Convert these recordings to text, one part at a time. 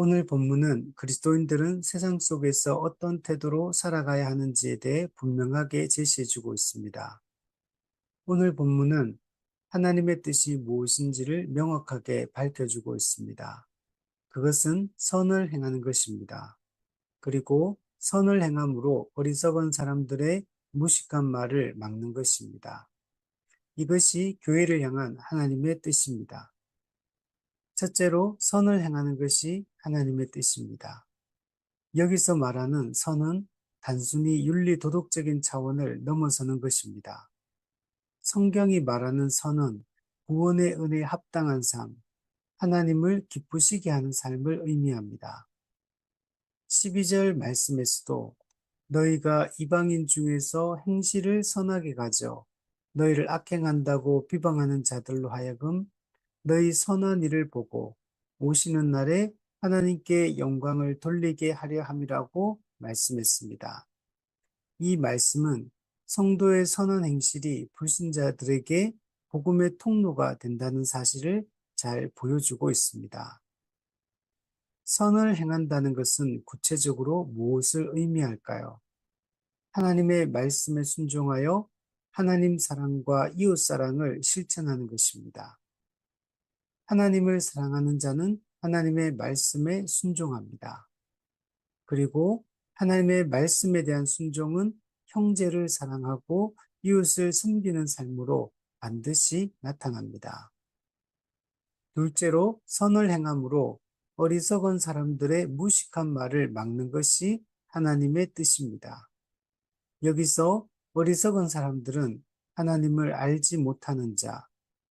오늘 본문은 그리스도인들은 세상 속에서 어떤 태도로 살아가야 하는지에 대해 분명하게 제시해주고 있습니다. 오늘 본문은 하나님의 뜻이 무엇인지를 명확하게 밝혀주고 있습니다. 그것은 선을 행하는 것입니다. 그리고 선을 행함으로 어리석은 사람들의 무식한 말을 막는 것입니다. 이것이 교회를 향한 하나님의 뜻입니다. 첫째로 선을 행하는 것이 하나님의 뜻입니다. 여기서 말하는 선은 단순히 윤리 도덕적인 차원을 넘어서는 것입니다. 성경이 말하는 선은 구원의 은혜에 합당한 삶, 하나님을 기쁘시게 하는 삶을 의미합니다. 12절 말씀에서도 너희가 이방인 중에서 행실을 선하게 가져 너희를 악행한다고 비방하는 자들로 하여금 너희 선한 일을 보고 오시는 날에 하나님께 영광을 돌리게 하려 함이라고 말씀했습니다. 이 말씀은 성도의 선한 행실이 불신자들에게 복음의 통로가 된다는 사실을 잘 보여주고 있습니다. 선을 행한다는 것은 구체적으로 무엇을 의미할까요? 하나님의 말씀에 순종하여 하나님 사랑과 이웃 사랑을 실천하는 것입니다. 하나님을 사랑하는 자는 하나님의 말씀에 순종합니다. 그리고 하나님의 말씀에 대한 순종은 형제를 사랑하고 이웃을 섬기는 삶으로 반드시 나타납니다. 둘째로 선을 행함으로 어리석은 사람들의 무식한 말을 막는 것이 하나님의 뜻입니다. 여기서 어리석은 사람들은 하나님을 알지 못하는 자,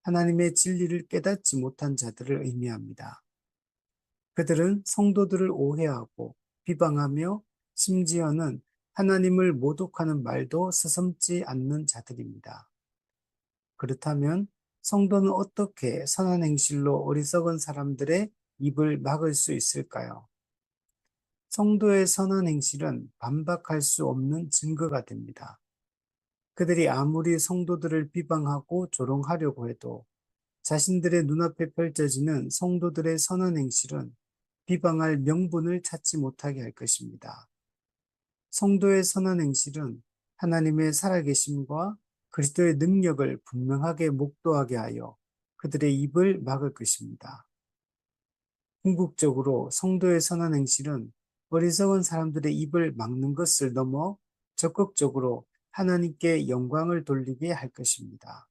하나님의 진리를 깨닫지 못한 자들을 의미합니다. 그들은 성도들을 오해하고 비방하며 심지어는 하나님을 모독하는 말도 서슴지 않는 자들입니다. 그렇다면 성도는 어떻게 선한 행실로 어리석은 사람들의 입을 막을 수 있을까요? 성도의 선한 행실은 반박할 수 없는 증거가 됩니다. 그들이 아무리 성도들을 비방하고 조롱하려고 해도 자신들의 눈앞에 펼쳐지는 성도들의 선한 행실은 비방할 명분을 찾지 못하게 할 것입니다. 성도의 선한 행실은 하나님의 살아계심과 그리스도의 능력을 분명하게 목도하게 하여 그들의 입을 막을 것입니다. 궁극적으로 성도의 선한 행실은 어리석은 사람들의 입을 막는 것을 넘어 적극적으로 하나님께 영광을 돌리게 할 것입니다.